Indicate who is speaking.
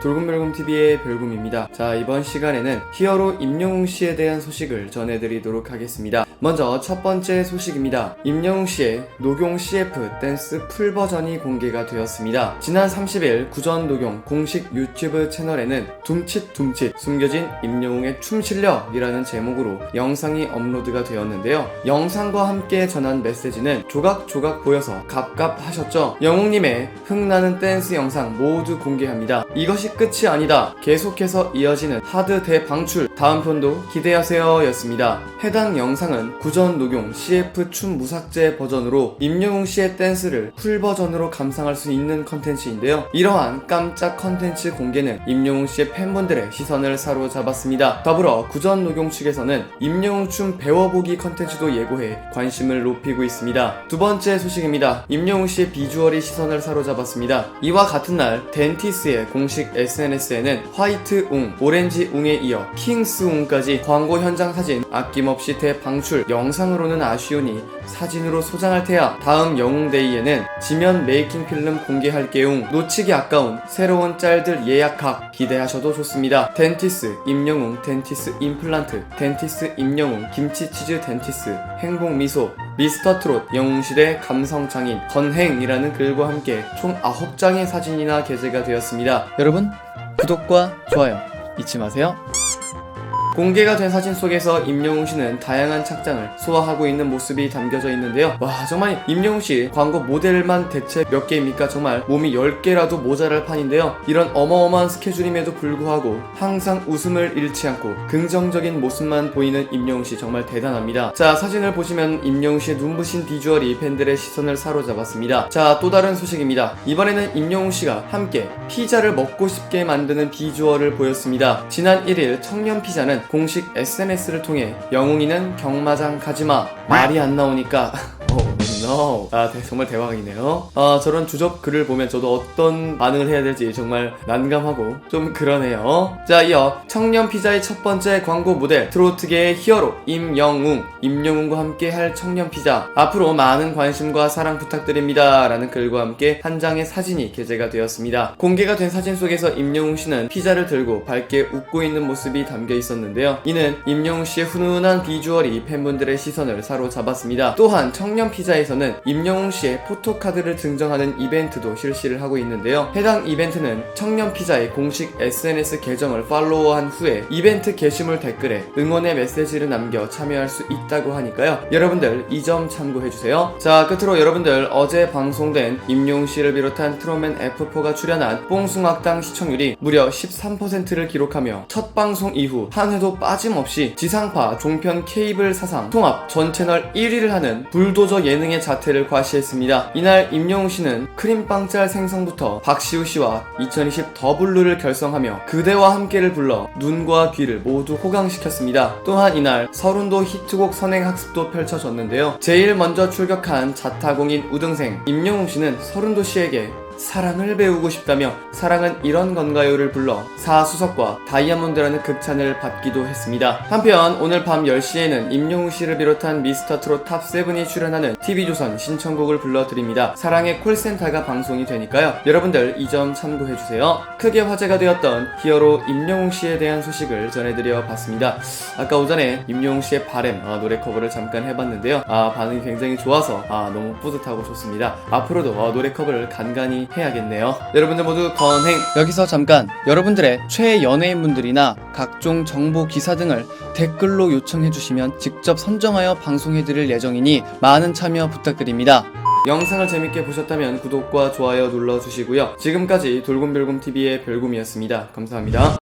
Speaker 1: 돌곰별곰TV의 별곰입니다. 자, 이번 시간에는 히어로 임영웅 씨에 대한 소식을 전해드리도록 하겠습니다. 먼저 첫 번째 소식입니다. 임영웅 씨의 녹용 CF 댄스 풀 버전이 공개가 되었습니다. 지난 30일 구전 녹용 공식 유튜브 채널에는 둠칫둠칫 숨겨진 임영웅의 춤 실력이라는 제목으로 영상이 업로드가 되었는데요. 영상과 함께 전한 메시지는 조각조각 보여서 갑갑하셨죠? 영웅님의 흥나는 댄스 영상 모두 공개합니다. 이것이 끝이 아니다. 계속해서 이어지는 하드 대방출. 다음 편도 기대하세요 였습니다. 해당 영상은 구전 녹용 CF 춤 무삭제 버전으로 임영웅 씨의 댄스를 풀 버전으로 감상할 수 있는 컨텐츠인데요. 이러한 깜짝 컨텐츠 공개는 임영웅 씨의 팬분들의 시선을 사로잡았습니다. 더불어 구전 녹용 측에서는 임영웅 춤 배워보기 컨텐츠도 예고해 관심을 높이고 있습니다. 두 번째 소식입니다. 임영웅 씨의 비주얼이 시선을 사로잡았습니다. 이와 같은 날 덴티스의 공식 SNS에는 화이트 웅, 오렌지 웅에 이어 킹스 웅까지 광고 현장 사진 아낌없이 대방출 영상으로는 아쉬우니 사진으로 소장할 테야. 다음 영웅데이에는 지면 메이킹 필름 공개할 게용 놓치기 아까운 새로운 짤들 예약각 기대하셔도 좋습니다. 덴티스 임영웅 덴티스 임플란트 덴티스 임영웅 김치치즈 덴티스 행복미소 미스터 트롯 영웅시대 감성장인 건행이라는 글과 함께 총 9장의 사진이나 게재가 되었습니다. 여러분 구독과 좋아요 잊지 마세요 공개가 된 사진 속에서 임영웅 씨는 다양한 착장을 소화하고 있는 모습이 담겨져 있는데요. 와, 정말 임영웅 씨 광고 모델만 대체 몇 개입니까? 정말 몸이 10개라도 모자랄 판인데요. 이런 어마어마한 스케줄임에도 불구하고 항상 웃음을 잃지 않고 긍정적인 모습만 보이는 임영웅 씨 정말 대단합니다. 자, 사진을 보시면 임영웅 씨의 눈부신 비주얼이 팬들의 시선을 사로잡았습니다. 자, 또 다른 소식입니다. 이번에는 임영웅 씨가 함께 피자를 먹고 싶게 만드는 비주얼을 보였습니다. 지난 1일 청년 피자는 공식 SNS를 통해 영웅이는 경마장 가지마 말이 안 나오니까. 어, no. 아, 대- 정말 대박이네요. 아, 저런 주접 글을 보면 저도 어떤 반응을 해야 될지 정말 난감하고 좀 그러네요. 자, 이어 청년 피자의 첫 번째 광고 모델 트로트계의 히어로 임영웅, 임영웅과 함께 할 청년 피자. 앞으로 많은 관심과 사랑 부탁드립니다. 라는 글과 함께 한 장의 사진이 게재가 되었습니다. 공개가 된 사진 속에서 임영웅 씨는 피자를 들고 밝게 웃고 있는 모습이 담겨 있었는데요. 이는 임영웅 씨의 훈훈한 비주얼이 팬분들의 시선을 사로잡았습니다. 또한 청년 피자에서 는 임영웅 씨의 포토카드를 증정하는 이벤트도 실시를 하고 있는데요. 해당 이벤트는 청년 피자의 공식 SNS 계정을 팔로우한 후에 이벤트 게시물 댓글에 응원의 메시지를 남겨 참여할 수 있다고 하니까요. 여러분들 이 점 참고해주세요. 자, 끝으로 여러분들 어제 방송된 임용웅 씨를 비롯한 트로맨 F4가 출연한 뽕숭악당 시청률이 무려 13%를 기록하며 첫 방송 이후 한 회도 빠짐없이 지상파 종편 케이블 사상 통합 전 채널 1위를 하는 불도저 예능의 자태를 과시했습니다. 이날 임영웅 씨는 크림빵짤 생성부터 박시우 씨와 2020 더블루를 결성하며 그대와 함께를 불러 눈과 귀를 모두 호강시켰습니다. 또한 이날 서른도 히트곡 선행 학습도 펼쳐졌는데요. 제일 먼저 출격한 자타공인 우등생 임영웅 씨는 서른도 씨에게 사랑을 배우고 싶다며 사랑은 이런 건가요를 불러 사수석과 다이아몬드라는 극찬을 받기도 했습니다. 한편 오늘 밤 10시에는 임영웅 씨를 비롯한 미스터 트롯 탑7이 출연하는 TV조선 신청곡을 불러드립니다. 사랑의 콜센터가 방송이 되니까요. 여러분들 이 점 참고해주세요. 크게 화제가 되었던 히어로 임영웅 씨에 대한 소식을 전해드려 봤습니다. 아까 오전에 임영웅 씨의 바램 아, 노래 커버를 잠깐 해봤는데요. 아, 반응이 굉장히 좋아서 아, 너무 뿌듯하고 좋습니다. 앞으로도 어, 노래 커버를 간간 히 해야겠네요. 여러분들 모두 건행! 여기서 잠깐 여러분들의 최애 연예인분들이나 각종 정보 기사 등을 댓글로 요청해주시면 직접 선정하여 방송해드릴 예정이니 많은 참여 부탁드립니다. 영상을 재밌게 보셨다면 구독과 좋아요 눌러주시고요. 지금까지 돌곰별곰TV의 별곰이었습니다. 감사합니다.